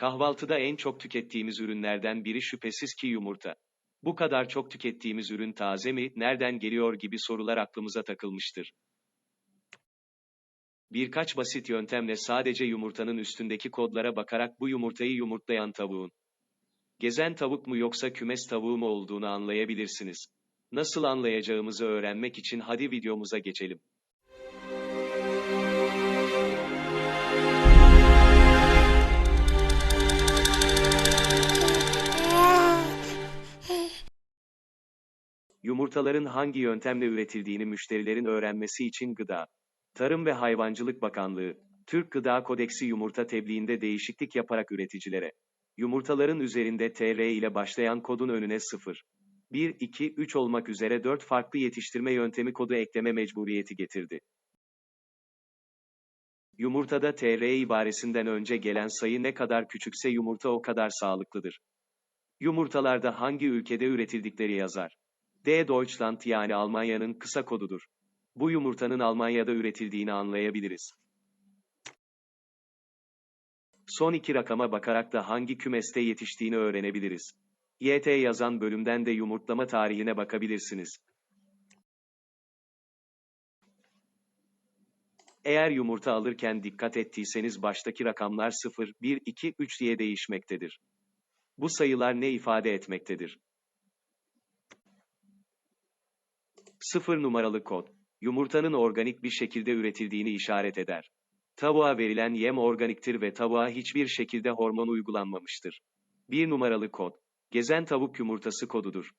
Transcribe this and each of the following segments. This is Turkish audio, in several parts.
Kahvaltıda en çok tükettiğimiz ürünlerden biri şüphesiz ki yumurta. Bu kadar çok tükettiğimiz ürün taze mi, nereden geliyor gibi sorular aklımıza takılmıştır. Birkaç basit yöntemle sadece yumurtanın üstündeki kodlara bakarak bu yumurtayı yumurtlayan tavuğun gezen tavuk mu yoksa kümes tavuğu mu olduğunu anlayabilirsiniz. Nasıl anlayacağımızı öğrenmek için hadi videomuza geçelim. Yumurtaların hangi yöntemle üretildiğini müşterilerin öğrenmesi için Gıda, Tarım ve Hayvancılık Bakanlığı, Türk Gıda Kodeksi yumurta tebliğinde değişiklik yaparak üreticilere, yumurtaların üzerinde TR ile başlayan kodun önüne 0, 1, 2, 3 olmak üzere 4 farklı yetiştirme yöntemi kodu ekleme mecburiyeti getirdi. Yumurtada TR ibaresinden önce gelen sayı ne kadar küçükse yumurta o kadar sağlıklıdır. Yumurtalarda hangi ülkede üretildikleri yazar. D. Deutschland yani Almanya'nın kısa kodudur. Bu yumurtanın Almanya'da üretildiğini anlayabiliriz. Son iki rakama bakarak da hangi kümeste yetiştiğini öğrenebiliriz. YT yazan bölümden de yumurtlama tarihine bakabilirsiniz. Eğer yumurta alırken dikkat ettiyseniz baştaki rakamlar 0, 1, 2, 3 diye değişmektedir. Bu sayılar ne ifade etmektedir? 0 numaralı kod, yumurtanın organik bir şekilde üretildiğini işaret eder. Tavuğa verilen yem organiktir ve tavuğa hiçbir şekilde hormon uygulanmamıştır. 1 numaralı kod, gezen tavuk yumurtası kodudur.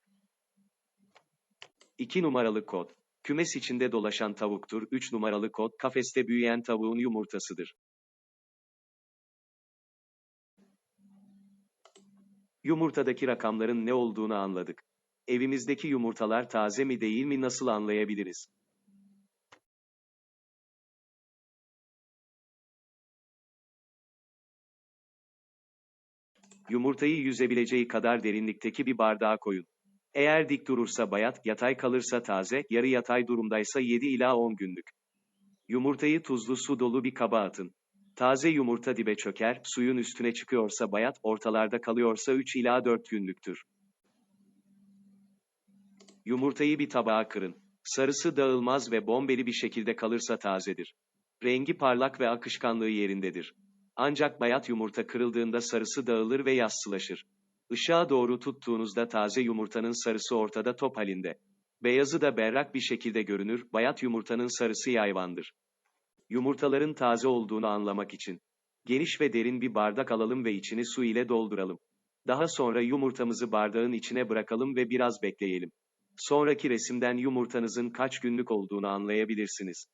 2 numaralı kod, kümes içinde dolaşan tavuktur. 3 numaralı kod, kafeste büyüyen tavuğun yumurtasıdır. Yumurtadaki rakamların ne olduğunu anladık. Evimizdeki yumurtalar taze mi değil mi nasıl anlayabiliriz? Yumurtayı yüzebileceği kadar derinlikteki bir bardağa koyun. Eğer dik durursa bayat, yatay kalırsa taze, yarı yatay durumdaysa 7 ila 10 günlük. Yumurtayı tuzlu su dolu bir kaba atın. Taze yumurta dibe çöker, suyun üstüne çıkıyorsa bayat, ortalarda kalıyorsa 3 ila 4 günlüktür. Yumurtayı bir tabağa kırın. Sarısı dağılmaz ve bombeli bir şekilde kalırsa tazedir. Rengi parlak ve akışkanlığı yerindedir. Ancak bayat yumurta kırıldığında sarısı dağılır ve yassılaşır. Işığa doğru tuttuğunuzda taze yumurtanın sarısı ortada top halinde. Beyazı da berrak bir şekilde görünür, bayat yumurtanın sarısı yayvandır. Yumurtaların taze olduğunu anlamak için geniş ve derin bir bardak alalım ve içini su ile dolduralım. Daha sonra yumurtamızı bardağın içine bırakalım ve biraz bekleyelim. Sonraki resimden yumurtanızın kaç günlük olduğunu anlayabilirsiniz.